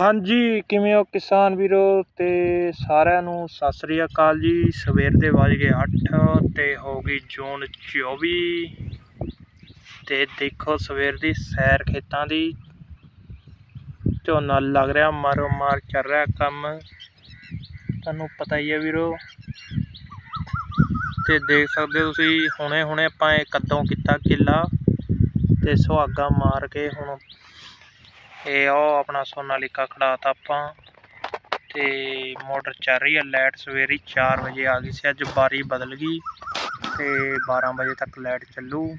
ਹਾਂਜੀ, ਕਿਵੇਂ ਹੋ ਕਿਸਾਨ ਵੀਰੋ? ਤੇ ਸਾਰਿਆਂ ਨੂੰ ਸਤਿ ਸ੍ਰੀ ਅਕਾਲ ਜੀ। ਸਵੇਰ ਦੇ ਵੱਜ ਗਏ 8 ਤੇ ਹੋ ਗਈ ਜੂਨ 24 ਤੇ ਦੇਖੋ ਸਵੇਰ ਦੀ ਸੈਰ ਖੇਤਾਂ ਦੀ। ਝੋਨਾ ਲੱਗ ਰਿਹਾ, ਮਾਰੋ ਮਾਰ ਚੱਲ ਰਿਹਾ ਕੰਮ। ਤੁਹਾਨੂੰ ਪਤਾ ਹੀ ਹੈ ਵੀਰੋ। ਤੇ ਦੇਖ ਸਕਦੇ ਹੋ ਤੁਸੀਂ ਹੁਣੇ ਹੁਣੇ ਆਪਾਂ ਇਹ ਕਦੋਂ ਕੀਤਾ ਕਿੱਲਾ। ਤੇ ਸੁਹਾਗਾ ਮਾਰ ਕੇ ਹੁਣ ਇਹ ਉਹ ਆਪਣਾ ਸੋਨਾਲੀਕਾ ਖੜਾਤਾ ਆਪਾਂ। ਤੇ ਮੋਟਰ ਚੱਲ ਰਹੀ ਹੈ ਲਾਈਟ ਸਵੇਰੇ 4 ਵਜੇ ਆ ਗਈ ਸੀ, ਅੱਜ ਬਾਰੀ ਬਦਲ ਗਈ ਤੇ 12 ਵਜੇ ਤੱਕ ਲਾਈਟ ਚੱਲੂ।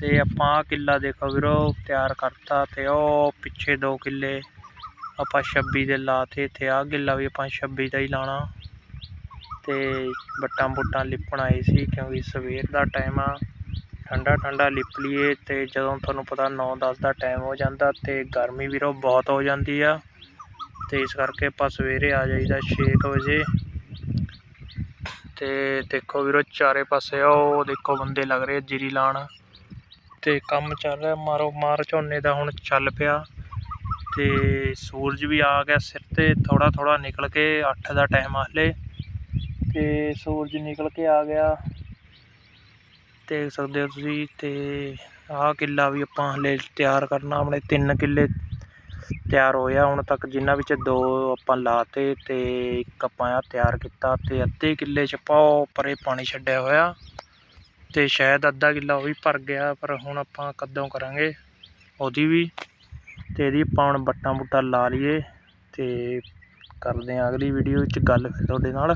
ਤੇ ਆਪਾਂ ਆਹ ਕਿੱਲਾ ਦੇਖੋ ਵੀਰੋ, ਤਿਆਰ ਕਰਤਾ ਤੇ ਉਹ ਪਿੱਛੇ ਦੋ ਕਿੱਲੇ ਆਪਾਂ 26 ਦੇ ਲਾਤੇ ਤੇ ਆਹ ਕਿੱਲਾ ਵੀ ਆਪਾਂ 26 ਦਾ ਹੀ ਲਾਣਾ। ਤੇ ਬੱਟਾਂ ਬੁੱਟਾਂ ਲਿਪਣ ਆਏ ਸੀ ਕਿਉਂਕਿ ਸਵੇਰ ਦਾ ਟਾਈਮ ਆ। ਠੰਡਾ ਠੰਡਾ ਲਿਪ ਲਈਏ ਅਤੇ ਜਦੋਂ ਤੁਹਾਨੂੰ ਪਤਾ ਨੌ ਦਸ ਦਾ ਟਾਈਮ ਹੋ ਜਾਂਦਾ ਅਤੇ ਗਰਮੀ ਵੀਰੋ ਬਹੁਤ ਹੋ ਜਾਂਦੀ ਆ। ਅਤੇ ਇਸ ਕਰਕੇ ਆਪਾਂ ਸਵੇਰੇ ਆ ਜਾਈਦਾ ਛੇ ਕੁ ਵਜੇ। ਅਤੇ ਦੇਖੋ ਵੀਰੋ ਚਾਰੇ ਪਾਸੇ, ਉਹ ਦੇਖੋ ਬੰਦੇ ਲੱਗ ਰਹੇ ਜੀਰੀ ਲਾਣ। ਅਤੇ ਕੰਮ ਚੱਲ ਰਿਹਾ ਮਾਰੋ, ਮਾਰ ਝੋਨੇ ਦਾ ਹੁਣ ਚੱਲ ਪਿਆ। ਅਤੇ ਸੂਰਜ ਵੀ ਆ ਗਿਆ ਸਿਰ ਤੇ ਥੋੜ੍ਹਾ ਥੋੜ੍ਹਾ ਨਿਕਲ ਕੇ ਅੱਠ ਦਾ ਟਾਈਮ ਆ ਹਲੇ। ਤੇ ਸੂਰਜ ਨਿਕਲ ਕੇ ਆ ਗਿਆ। ਦੇਖ ਸਕਦੇ ਹੋ ਤੁਸੀਂ ਤੇ ਆਹ ਕਿੱਲਾ ਵੀ ਆਪਾਂ ਹਲੇ ਤਿਆਰ ਕਰਨਾ, ਆਪਣੇ ਤਿੰਨ ਕਿੱਲੇ ਤਿਆਰ ਹੋਇਆ ਹੁਣ ਤੱਕ ਜਿਨ੍ਹਾਂ ਵਿੱਚ ਦੋ ਆਪਾਂ ਲਾਤੇ ਤੇ ਇੱਕ ਆਪਾਂ ਆ ਤਿਆਰ ਕੀਤਾ ਤੇ ਅੱਧੇ ਕਿੱਲੇ 'ਚ ਪਾਓ ਪਰੇ ਪਾਣੀ ਛੱਡਿਆ ਹੋਇਆ ਤੇ ਸ਼ਾਇਦ ਅੱਧਾ ਕਿੱਲਾ ਉਹ ਵੀ ਭਰ ਗਿਆ, ਪਰ ਹੁਣ ਆਪਾਂ ਕਦੋਂ ਕਰਾਂਗੇ ਉਹਦੀ ਵੀ ਤੇ ਇਹਦੀ ਆਪਾਂ ਹੁਣ ਬੱਟਾਂ ਬੁੱਟਾਂ ਲਾ ਲਈਏ ਤੇ ਕਰਦੇ ਹਾਂ ਅਗਲੀ ਵੀਡੀਓ ਵਿੱਚ ਗੱਲ ਫਿਰ ਤੁਹਾਡੇ ਨਾਲ।